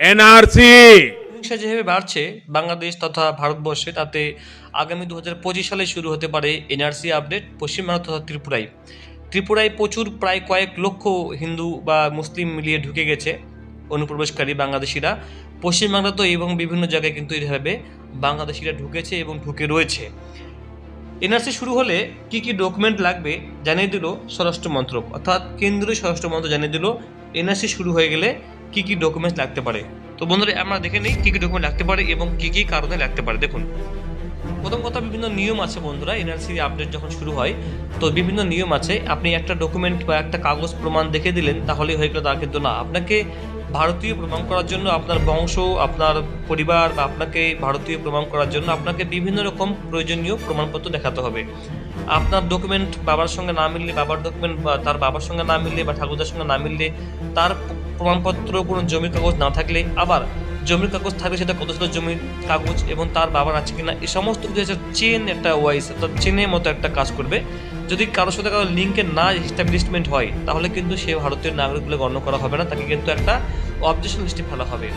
NRC. হিংসা যেভাবে বাড়ছে বাংলাদেশ তথা ভারতবর্ষে, তাতে আগামী দু হাজার পঁচিশ সালে শুরু হতে পারে এনআরসি আপডেট পশ্চিমবঙ্গ তথা ত্রিপুরায়। ত্রিপুরায় প্রচুর, প্রায় কয়েক লক্ষ হিন্দু বা মুসলিম মিলিয়ে ঢুকে গেছে অনুপ্রবেশকারী বাংলাদেশিরা। পশ্চিমবাংলা তো এবং বিভিন্ন জায়গায় কিন্তু এইভাবে বাংলাদেশিরা ঢুকেছে এবং ঢুকে রয়েছে। এনআরসি শুরু হলে কি কি ডকুমেন্ট লাগবে জানিয়ে দিল স্বরাষ্ট্র মন্ত্রক, অর্থাৎ কেন্দ্রীয় স্বরাষ্ট্র মন্ত্রক জানিয়ে দিল, এনআরসি শুরু হয়ে গেলে কি কি ডকুমেন্টস লাগতে পারে? তো বন্ধুরা, আমরা দেখে নিই কি কি ডকুমেন্ট লাগতে পারে এবং কি কি কারণে লাগতে পারে। দেখুন, প্রথম কথা বিভিন্ন নিয়ম আছে বন্ধুরা এনআরসি আপডেট যখন শুরু হয়, তো বিভিন্ন নিয়ম আছে। আপনি একটা ডকুমেন্ট বা একটা কাগজ প্রমাণ দেখে দিলেন তাহলেই হয়ে গেল তা কিন্তু না। আপনাকে ভারতীয় প্রমাণ করার জন্য আপনার বংশ, আপনার পরিবার বা আপনাকে ভারতীয় প্রমাণ করার জন্য আপনাকে বিভিন্ন রকম প্রয়োজনীয় প্রমাণপত্র দেখাতে হবে। আপনার ডকুমেন্ট বাবার সঙ্গে না মিললে, বাবার ডকুমেন্ট বা তার বাবার সঙ্গে না মিললে বা ঠাকুরদার সঙ্গে না মিললে, তার প্রমাণপত্র কোনো জমির কাগজ না থাকলে, আবার জমির কাগজ থাকলে সেটা কত ছিল জমির কাগজ এবং তার বাবার আছে কিনা, এই সমস্ত কিছু হচ্ছে চেন একটা ওয়াইস অর্থাৎ চেনের মতো একটা কাজ করবে। যদি কারোর সাথে কারও লিঙ্কে না এস্টাবলিশমেন্ট হয়, তাহলে কিন্তু সে ভারতীয় নাগরিক বলে গণ্য করা হবে না, তাকে কিন্তু একটা অবজেকশন লিস্টে ফেলা হবে।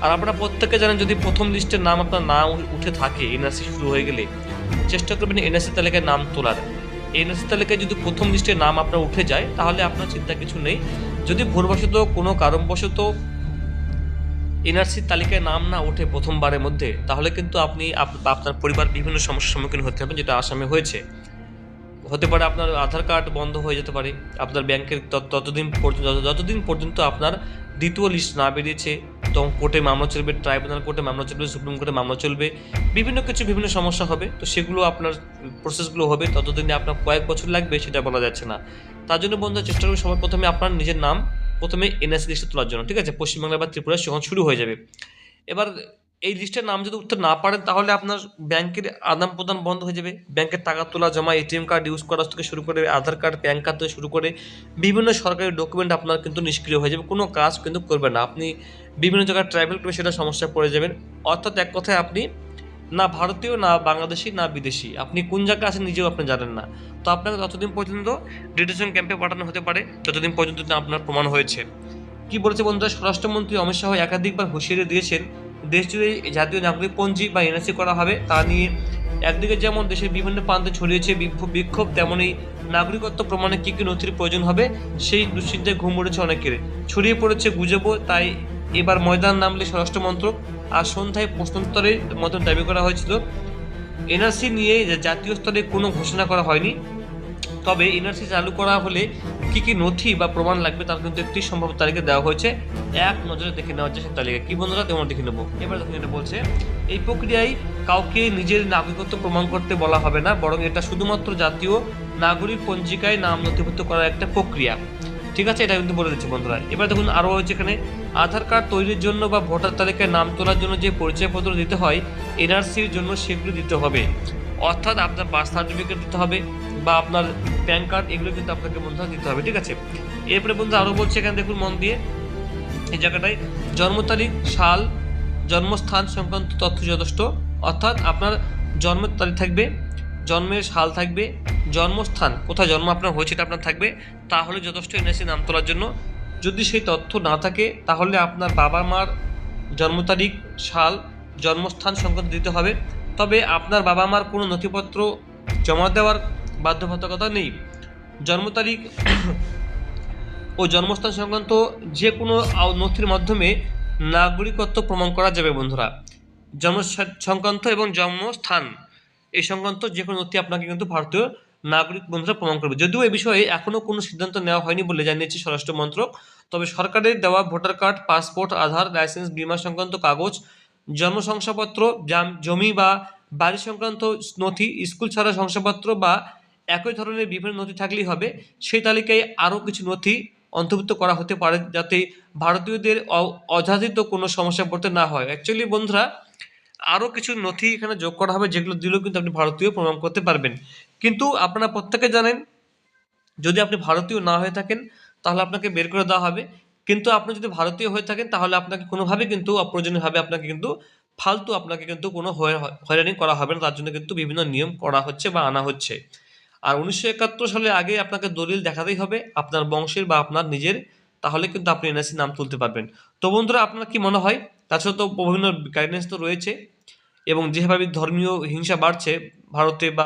আর আপনারা প্রত্যেকে জানেন যদি প্রথম লিস্টের নাম আপনার না উঠে থাকে, এনআরসি শুরু হয়ে গেলে, চেষ্টা করবেন এনআরসি তালিকায় নাম তোলার। এনআরসি তালিকায় যদি প্রথম লিস্টে নাম আপনার উঠে যায়, তাহলে আপনার চিন্তা কিছু নেই। যদি ভুলবশত কোনো কারণবশত এনআরসির তালিকায় নাম না ওঠে প্রথমবারের মধ্যে, তাহলে কিন্তু আপনি আপ- আপনার পরিবার বিভিন্ন সমস্যার সম্মুখীন হতে হবে, যেটা আসামে হয়েছে। হতে পারে আপনার আধার কার্ড বন্ধ হয়ে যেতে পারে, আপনার ব্যাংকের ততদিন পর্যন্ত যত- যতদিন পর্যন্ত আপনার দ্বিতীয় লিস্ট না বেরিয়েছে তখন কোর্টে মামলা চলবে ট্রাইব্যুনাল কোর্টে মামলা চলবে, সুপ্রিম কোর্টে মামলা চলবে, বিভিন্ন কিছু বিভিন্ন সমস্যা হবে। তো সেগুলো আপনার প্রসেসগুলো হবে। ততদিনে আপনার কয়েক বছর লাগবে, সেটা বলা যাচ্ছে না। তার জন্য বন্ধুরা চেষ্টা করবে সবার প্রথমে আপনার নিজের নাম, প্রথমে এনএসসি লিস্টে তোলার জন্য, ঠিক আছে? পশ্চিমবাংলা বা ত্রিপুরা যখন শুরু হয়ে যাবে। এবার এই লিস্টের নাম যদি উঠতে না পারেন, তাহলে আপনার ব্যাংকের আদান প্রদান বন্ধ হয়ে যাবে। ব্যাংকের টাকা তোলা, জমা এটিএম কার্ড ইউজ করা থেকে শুরু করে আধার কার্ড প্যান কার্ড থেকে শুরু করে বিভিন্ন সরকারি ডকুমেন্ট আপনার কিন্তু নিষ্ক্রিয় হয়ে যাবে। কোনো কাজ কিন্তু করবেন না। আপনি বিভিন্ন জায়গায় ট্রাভেল করে সেটা সমস্যায় পড়ে যাবেন। অর্থাৎ এক কথায় আপনি না ভারতীয়, না বাংলাদেশি, না বিদেশি। আপনি কোন জায়গায় আছেন নিজেও আপনি জানেন না। তো আপনাকে ততদিন পর্যন্ত ডিটেনশন ক্যাম্পে পাঠানো হতে পারে যতদিন পর্যন্ত না আপনার প্রমাণ হয়েছে। কি বলেছে বন্ধুরা? স্বরাষ্ট্রমন্ত্রী অমিত শাহ একাধিকবার হুঁশিয়ারি দিয়েছেন, দেশ জুড়ে জাতীয় নাগরিক পঞ্জি বা এনআরসি করা হবে, তা নিয়ে একদিকে যেমন দেশের বিভিন্ন প্রান্তে ছড়িয়েছে বিক্ষোভ তেমনই নাগরিকত্ব প্রমাণে কী কী নথির প্রয়োজন হবে, সেই দুশ্চিন্তায় ঘুম উড়েছে অনেকের। ছড়িয়ে পড়েছে গুজবও, তাই এবার ময়দান নামলে স্বরাষ্ট্র মন্ত্রক আর সন্ধ্যায় প্রশ্নোত্তরের মতন দাবি করা হয়েছিল। এনআরসি নিয়ে জাতীয় স্তরে কোনো ঘোষণা করা হয়নি, তবে এনআরসি চালু করা হলে কি কি নথি বা প্রমাণ লাগবে তার কিন্তু একটি সম্ভাব্য তালিকা দেওয়া হয়েছে। এক নজরে দেখে নেওয়া হচ্ছে সেই তালিকা। কি বন্ধুরা তেমন দেখে নেব। এবার দেখুন এটা বলছে, এই প্রক্রিয়ায় কাউকে নিজের নাগরিকত্ব প্রমাণ করতে বলা হবে না, বরং এটা শুধুমাত্র জাতীয় নাগরিক পঞ্জিকায় নাম নথিভুক্ত করার একটা প্রক্রিয়া। ঠিক আছে এটা কিন্তু বলে দিচ্ছি বন্ধুরা। এবার দেখুন আরও হচ্ছে এখানে আধার কার্ড তৈরির জন্য বা ভোটার তালিকায় নাম তোলার জন্য যে পরিচয়পত্র দিতে হয়, এনআরসির জন্য সেগুলো দিতে হবে। অর্থাৎ আপনার বার্থ সার্টিফিকেট দিতে হবে বা আপনার প্যান কার্ড এগুলো কিন্তু আপনাকে বন্ধুরা দিতে হবে, ঠিক আছে? এরপরে বন্ধু আরও বলছে এখানে দেখুন, মন দিয়ে এই জায়গাটায়, জন্ম তারিখ, সাল, জন্মস্থান সংক্রান্ত তথ্য যথেষ্ট। অর্থাৎ আপনার জন্মের তারিখ থাকবে, জন্মের সাল থাকবে জন্মস্থান, কোথায় জন্ম আপনার হয়েছে এটা আপনার থাকবে, তাহলে যথেষ্ট এনএসসি নাম তোলার জন্য। যদি সেই তথ্য না থাকে, তাহলে আপনার বাবা মার জন্ম তারিখ, সাল, জন্মস্থান সংক্রান্ত দিতে হবে। তবে আপনার বাবা মার কোনো নথিপত্র জমা দেওয়ার বাধ্যবাধকতা নেই। জন্ম তারিখ ও জন্মস্থান সংক্রান্ত যে কোনো নথির মাধ্যমে নাগরিকত্ব প্রমাণ করা যাবে, বন্ধুরা। জন্ম সংক্রান্ত এবং জন্মস্থান এই সংক্রান্ত যে কোনো নথি আপনাকে কিন্তু ভারতীয় নাগরিক বন্ধুরা প্রমাণ করবে। যদিও এই বিষয়ে এখনও কোনো সিদ্ধান্ত নেওয়া হয়নি বলে জানিয়েছে স্বরাষ্ট্র মন্ত্রক, তবে সরকারের দেওয়া voter card, passport, Aadhaar, licence, বিমা সংক্রান্ত কাগজ জন্ম শংসাপত্র জাম- বা বাড়ি সংক্রান্ত নথি, স্কুল ছাড়া শংসাপত্র বা একই ধরনের বিভিন্ন নথি থাকলেই হবে। সেই তালিকায় আরও কিছু নথি অন্তর্ভুক্ত করা হতে পারে যাতে ভারতীয়দের অ- অযাচিত কোনো সমস্যা পড়তে না হয়। অ্যাকচুয়ালি বন্ধুরা, আরও কিছু নথি এখানে যোগ করা হবে যেগুলো দিলেও কিন্তু আপনি ভারতীয় প্রমাণ করতে পারবেন। কিন্তু আপনারা প্রত্যেকে জানেন, যদি আপনি ভারতীয় না হয়ে থাকেন, তাহলে আপনাকে বের করে দেওয়া হবে। কিন্তু আপনি যদি ভারতীয় হয়ে থাকেন, তাহলে আপনাকে কোনোভাবে কিন্তু অপ্রয়োজনীয়ভাবে আপনাকে কিন্তু ফালতু আপনাকে কিন্তু কোনো হয়- হয়রানি করা হবে না। তার জন্য কিন্তু বিভিন্ন নিয়ম করা হচ্ছে বা আনা হচ্ছে। আর উনিশশো একাত্তর সালে আগে আপনাকে দলিল দেখাতেই হবে, আপনার বংশের বা আপনার নিজের, তাহলে কিন্তু আপনি এনআরসি নাম তুলতে পারবেন। তো বন্ধুরা, আপনার কি মনে হয়? তাছাড়া তো বিভিন্ন গাইডেন্স তো রয়েছে এবং যেভাবে ধর্মীয় হিংসা বাড়ছে ভারতে বা